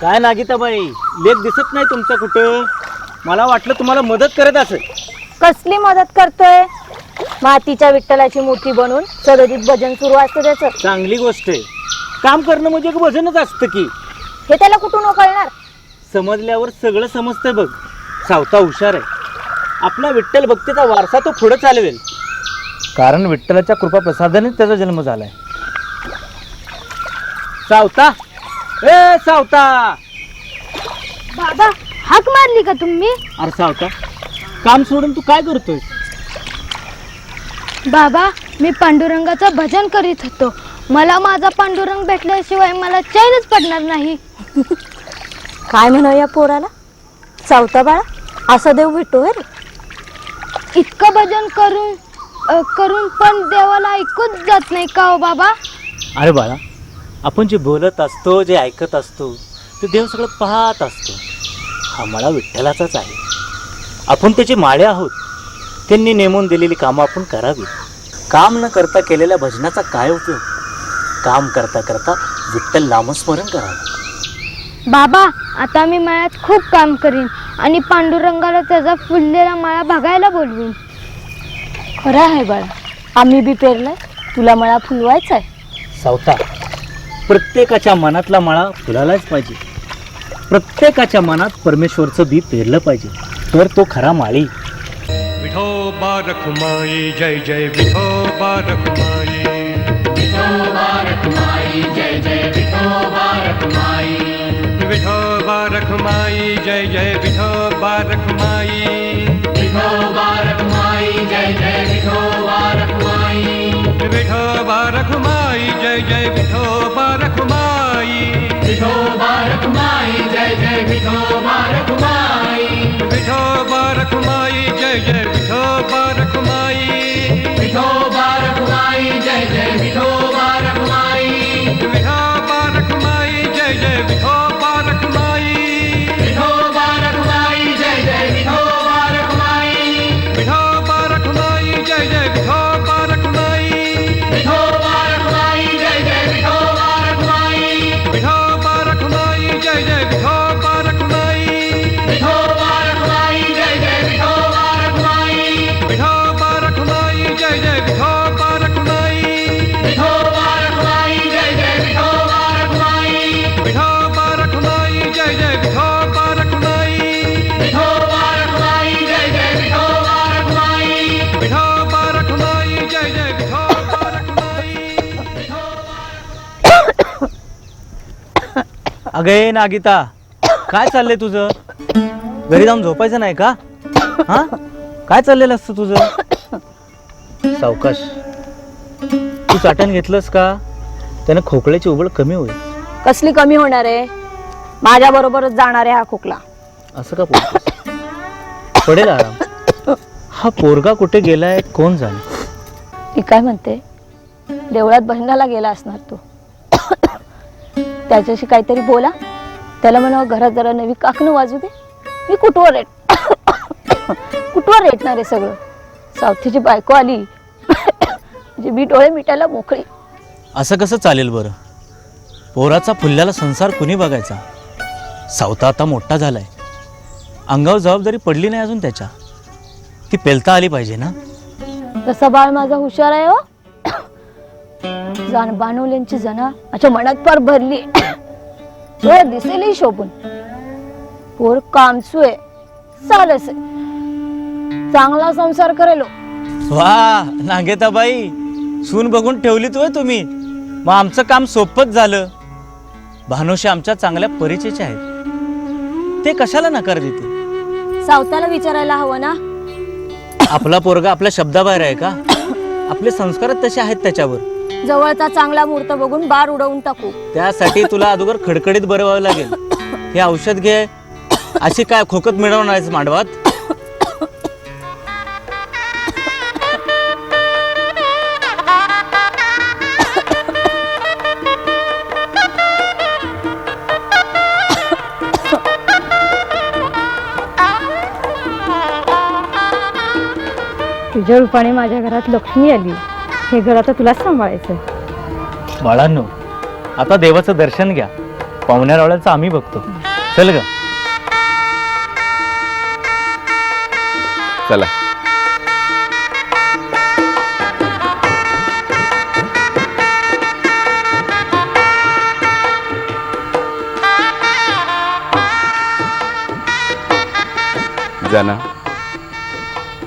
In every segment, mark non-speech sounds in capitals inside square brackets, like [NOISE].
काय नागिताबाई लेख दिसत नाही तुमचा कुठं? मला वाटलं तुम्हाला मदत करत असेल. कसली मदत करतोय? मातीच्या विठ्ठलाची मूर्ती बनवून सदरीत भजन सुरू असतं त्याचं. चांगली गोष्ट आहे. काम करणं म्हणजे एक वजनच असतं की. हे त्याला कुठून कळणार समजल्यावर सगळं समजतंय बघ. सावता हुशार आहे. आपला विठ्ठल भक्तीचा वारसा तो पुढे चालवेल. कारण विठ्ठलाच्या कृपा प्रसादाने त्याचा जन्म झालाय. सावता! ए सावता! बाबा हाक मारली का तुम्ही? अरे सावता काम सोडून तू काय करतोय बाबा मी पांडुरंगाचं भजन करीत होतो. मला माझा पांडुरंग भेटल्याशिवाय मला चैनच पडणार नाही. काय म्हणा या पोराला? चावता बाळा असा देव भेटतो रे. इतकं भजन करून अ, करून पण देवाला ऐकूच जात नाही का हो बाबा? अरे बाळा आपण जे बोलत असतो जे ऐकत असतो ते देव सगळं पाहत असतो. हा मळा विठ्ठलाचाच आहे. आपण त्याचे माळे आहोत. त्यांनी नेमून दिलेली कामं आपण करावी काम न करता केलेल्या भजनाचा काय उपयोग? काम करता करता विठ्ठल नामस्मरण करावं. बाबा आता मी मळ्यात खूप काम करीन आणि पांडुरंगाला त्याचा फुललेला माळा बघायला बोलवीन. खरं आहे बाळा आम्ही बी पेरलाय. तुला मळा फुलवायचा आहे सावता प्रत्येकाच्या मनातला मळा फुलालाच पाहिजे. प्रत्येकाच्या मनात परमेश्वरचं बी पेरलं पाहिजे. तर तो खरा माळी. विठोबा रखुमाई जय जय विठोबा रखुमाई विठोबा रखुमाई जय जय विठोबा रखुमाई विठोबा रखुमाई जय जय विठोबा रखुमाई जय जय विठोबा रखुमाई। विठोबा रखुमाई जय जय विठोबा अगे नागिता काय चाललंय तुझं? घरी जाऊन झोपायचं नाही का? हा? काय चाललेलं असतं तुझं? सावकाश तू चाटण घेतलंस का? त्यानं खोकल्याची उबळ कमी होईल. कसली कमी होणार आहे? माझ्या बरोबरच जाणार आहे हा खोकला. असं का बोलतोस? पडेल आराम. हा पोरगा कुठे गेलाय? कोण जाणे? मी काय म्हणते? देवळात भजनाला गेला असणार तो. त्याच्याशी काहीतरी बोला. त्याला म्हणा घरात जरा नवी काकणं वाजू दे. मी कुठवर रेट [COUGHS] कुठवर रेटणार आहे सगळं? सावथीची बायको आली. म्हणजे मी डोळे मिटायला मोकळी. असं कसं चालेल बरं? पोराचा फुलल्याला संसार कुणी बघायचा? सावता आता मोठा झालाय. अंगावर जबाबदारी पडली नाही अजून त्याच्या. ती पेलता आली पाहिजे ना? तसा बाळ माझा हुशार आहे हो. जाण बानवल्यांची जना माझ्या मनात फार भरली. डोळ्यात दिसेलही शोभून. पोर कामसू आहे चालस चांगला संसार करेलो. वा नागेताबाई सून बघून ठेवली तू तुम्ही. मग आमचं काम सोपंच झालं. भानुशी आमच्या चांगल्या परिचयाचे आहेत. ते कशाला नकार देते सावताला विचारायला हवं ना? आपला पोरगा आपल्या शब्दाबाहेर आहे का? आपले संस्कारच तसे आहेत त्याच्यावर. जवळचा चांगला मुहूर्त बघून बार उडवून टाकू. त्यासाठी तुला अगोदर खडखडीत बरं व्हावं लागेल. हे औषध घे. अशी काय खोकत मिळवणार आहेस मांडवात? तुझ्या रूपाने माझ्या घरात लक्ष्मी आली. हे घर आता तुलाच सांभाळायचं बाळांनो आता देवाचं दर्शन घ्या. पाहुण्यारावळ्याचं आम्ही बघतो. चल ग. चला. जना.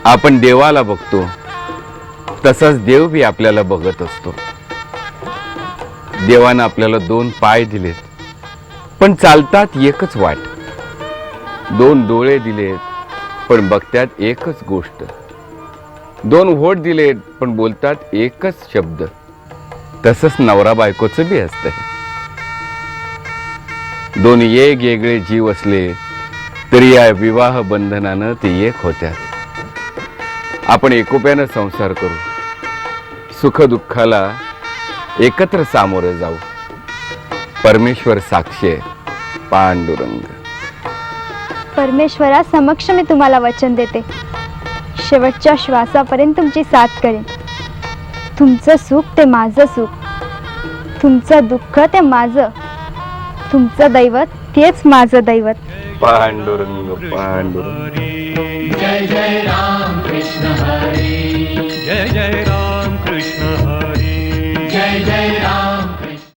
आपण देवाला बघतो. तसाच देव बी आपल्याला बघत असतो. देवानं आपल्याला दोन पाय दिलेत. पण चालतात एकच वाट. दोन डोळे दिलेत पण बघतात एकच गोष्ट. दोन होठ दिलेत पण बोलतात एकच शब्द. तसंच नवरा बायकोचं बी असतं दोन वेगवेगळे जीव असले तरी या विवाह बंधनानं ते एक होत्या आपण एकोप्यानं संसार करू. सुख दुःखाला एकत्र सामोरं जाऊ. परमेश्वर साक्षी आहे पांडुरंग. परमेश्वरा समक्ष मी तुम्हाला वचन देते. शेवटच्या श्वासापर्यंत तुमची साथ करेन. तुमचं सुख ते माझं सुख. तुमचं दुःख ते माझं. तुमचं दैवत तेच माझं दैवत. पांडुरंग पांडुरंग. जय जय राम कृष्ण हरे.